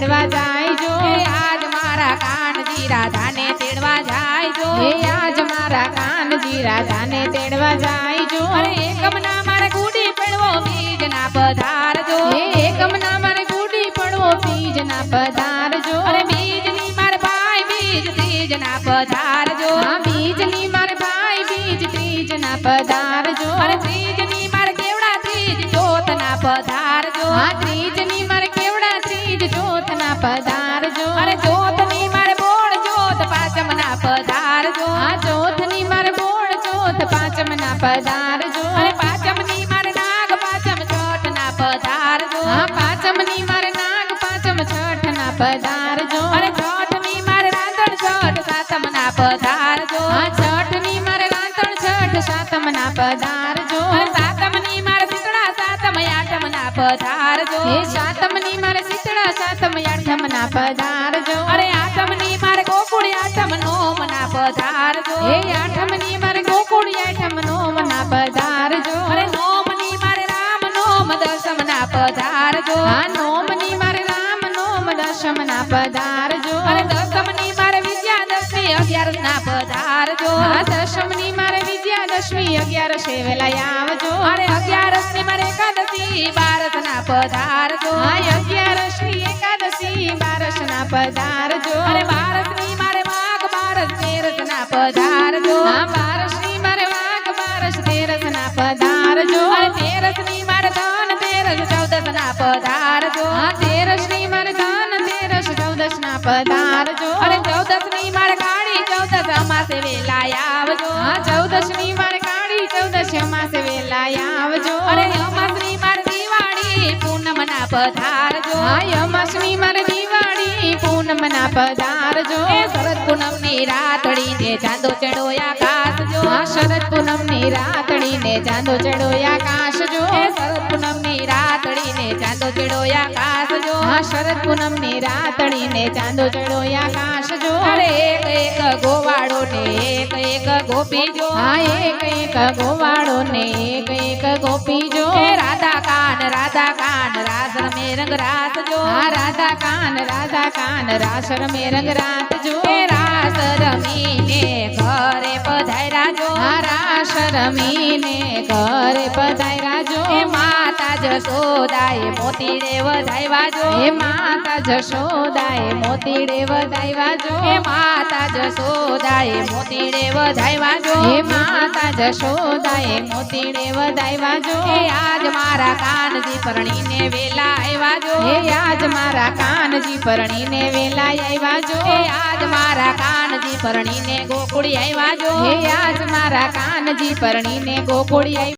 તેડવા જાય જો. આજ મારા કાનજી રાધાને તેડવા જાય જો. આજ મારા કાનજી રાધાને તેડવા જાય જો. અરે એકમના મારે ગુડી પડવો બીજના પધારજો એકમના મારે ગુડી પડવો બીજના પધારજો અરે બીજની માર ભાઈ બીજ ત્રીજના પધારજો બીજની માર ભાઈ બીજ ત્રીજના પધારજો અરે ત્રીજની માર કેવડા ત્રીજ જોતના પધારજો ત્રીજ ચોથના પધારજો. અરે ચોથની મારે બોળ જોત પાંચમ ના પધારજો. આ ચોથની મારે બોળ જોત પાંચમના પધારજો. અરે પાંચમની મારે નાગ પાચમ છઠ ના પધારજો. આ પાંચમની મારે નાગ પાંચમ છઠના પધારજો. અરે છઠની મારે રાંધણ છઠ સાતમના પધારજો. આ છઠની મારે રાંધણ છઠ સાતમના પધારજો. પધારજો. હે સાતમની મારે શીતળા સાતમ આઠમના પધારજો. અરે આઠમની મારે ગોકુળ આઠમ નોમ ના પધારજો. હે આઠમની મારે ગોકુળ આઠમ નોમના પધારજો. અરે નોમની મારે રામ નોમ દસમ ના પધારજો. આ નોમની મારે રામ નોમ દશમના પધારજો. અરે દસમની મારે વિદ્યાદશમી અગિયાર ના પધારજો. આ દશમની મારે વિજયાદશમી અગિયારસે વેલા આવજો. અરે અગિયારસની મારે એકાદશી ના પધારજો. અગિયારસની એકાદશી બારસના પધારજો. અરે બારસની મારે વાઘ બારસ તેરસ ના પધારજો બારસની મારે વાઘ બારસ તેરસના પધારજો. અરે તેરસની મારે ધન તેરસ ચૌદસ ના પધારજો તેરસની મારે ધન તેરસ ચૌદસના પધારજો. અરે ચૌદસની મારે કાળી ચૌદસ અમાસે વેલા આવજો. પધારજો. અમાસની મારે દિવાળી પૂનમના પધારજો. એ શરદ પૂનમની રાતડી ને ચાંદો ચડો આકાશજો આ શરદ પૂનમની રાતડીને ચાંદો ચડો આકાશજો એ શરદ પૂનમની રાતડી ને ચાંદો ચડો આકાશજો આ શરદ પૂનમની રાતડીને ચાંદો ચડો આકાશજો અરે એક એક ગોવાળો ને એક એક ગોપીજો. હા એક એક ગોવાળો ને એક એક ગોપીજો. એ રાધા કાન કાન રાસ રમે રંગ રાતજો એ રાસ રમીને ઘરે પધાર્યા જો. રાસ રમીને ઘરે માતા જશોદાએ મોતીડે વધાવ્યાજો હે માતા જશોદાએ મોતીડે વધાવ્યાજો હે માતા જશોદાએ મોતીડે વધાવ્યાજો હે માતા જશોદાએ મોતીડે વધાવ્યાજો હે આજ મારા કાનજી પરણીને વેલા આવ્યાજો હે આજ મારા કાનજી પરણીને વેલા આવ્યાજો હે આજ મારા કાનજી પરણીને ગોકુળી આવ્યાજો હે આજ મારા કાનજી પરણીને ગોકુળી